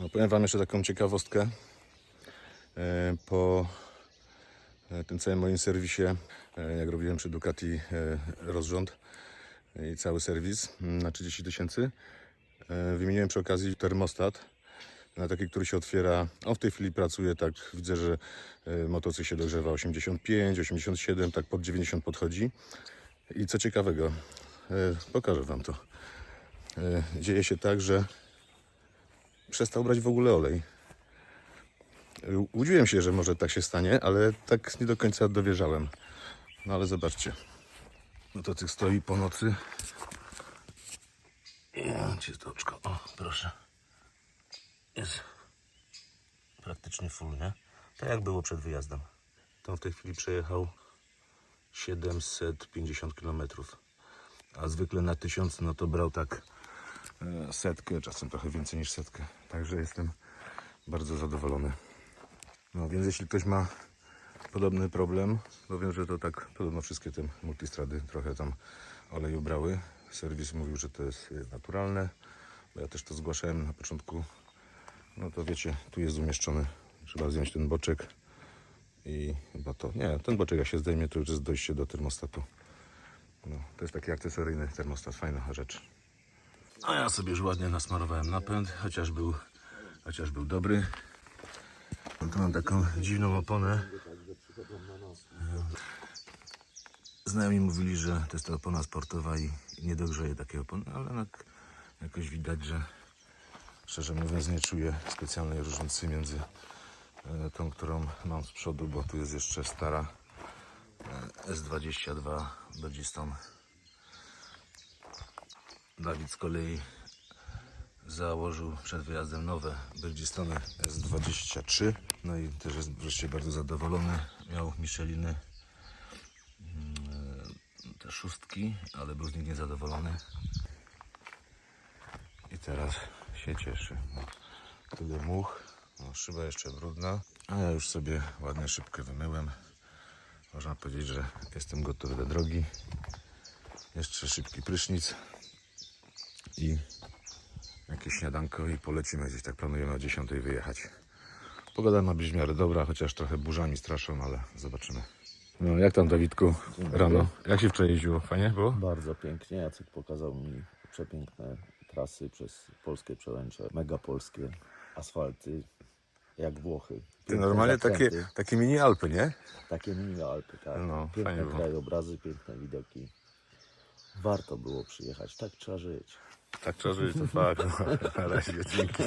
No, powiem Wam jeszcze taką ciekawostkę. E, Po e, tym całym moim serwisie, e, jak robiłem przy Ducati rozrząd i cały serwis mm, na 30 tysięcy, wymieniłem przy okazji termostat na taki, który się otwiera. On w tej chwili pracuje tak, widzę, że motocykl się dogrzewa 85, 87, tak pod 90 podchodzi. I co ciekawego, pokażę Wam to. Dzieje się tak, że przestał brać w ogóle olej. Łudziłem się, że może tak się stanie, ale tak nie do końca dowierzałem. No ale zobaczcie. Motocykl stoi po nocy. Ja, Czystoczko, o proszę. Jest praktycznie full, nie? Tak jak było przed wyjazdem. To w tej chwili przejechał 750 km. A zwykle na 1000 no to brał tak setkę, czasem trochę więcej niż setkę. Także jestem bardzo zadowolony. No więc jeśli ktoś ma podobny problem, bo wiem, że to tak podobno wszystkie te multistrady trochę tam oleju brały. Serwis mówił, że to jest e, naturalne, bo ja też to zgłaszałem na początku. No to wiecie, tu jest umieszczony. Trzeba zdjąć ten boczek i chyba to. Nie, ten boczek jak się zdejmie, to już jest dojście do termostatu. No, to jest taki akcesoryjny termostat, fajna rzecz. A ja sobie już ładnie nasmarowałem napęd, chociaż był, chociaż był dobry. Tu mam taką dziwną oponę. Znajomi mówili, że to jest to opona sportowa i nie dogrzeje takiej opony, ale jakoś widać, że szczerze mówiąc nie czuję specjalnej różnicy między e, tą, którą mam z przodu, bo tu jest jeszcze stara e, S22 Bridgestone. Dawid z kolei założył przed wyjazdem nowe Bridgestone S23. No i też jest wreszcie bardzo zadowolony. Miał Micheliny mm, te szóstki, ale był z nich niezadowolony. I teraz się cieszy. No, tyle much. No, szyba jeszcze brudna. A ja już sobie ładnie szybkę wymyłem. Można powiedzieć, że jestem gotowy do drogi. Jeszcze szybki prysznic śniadanko i polecimy gdzieś tak planujemy o 10 wyjechać. Pogoda ma być w miarę dobra, chociaż trochę burzami straszą, ale zobaczymy. No jak tam Dawidku rano? Jak się wczoraj jeździło? Fajnie było? Bardzo pięknie. Jacek pokazał mi przepiękne trasy przez polskie przełęcze, mega polskie asfalty, jak Włochy. Ty normalnie takie, zakręty, takie mini Alpy, nie? takie mini Alpy, tak. No, piękne było. krajobrazy, piękne widoki. Warto było przyjechać, tak trzeba żyć. Tak trzeba żyć, to fakt. Na razie, dzięki.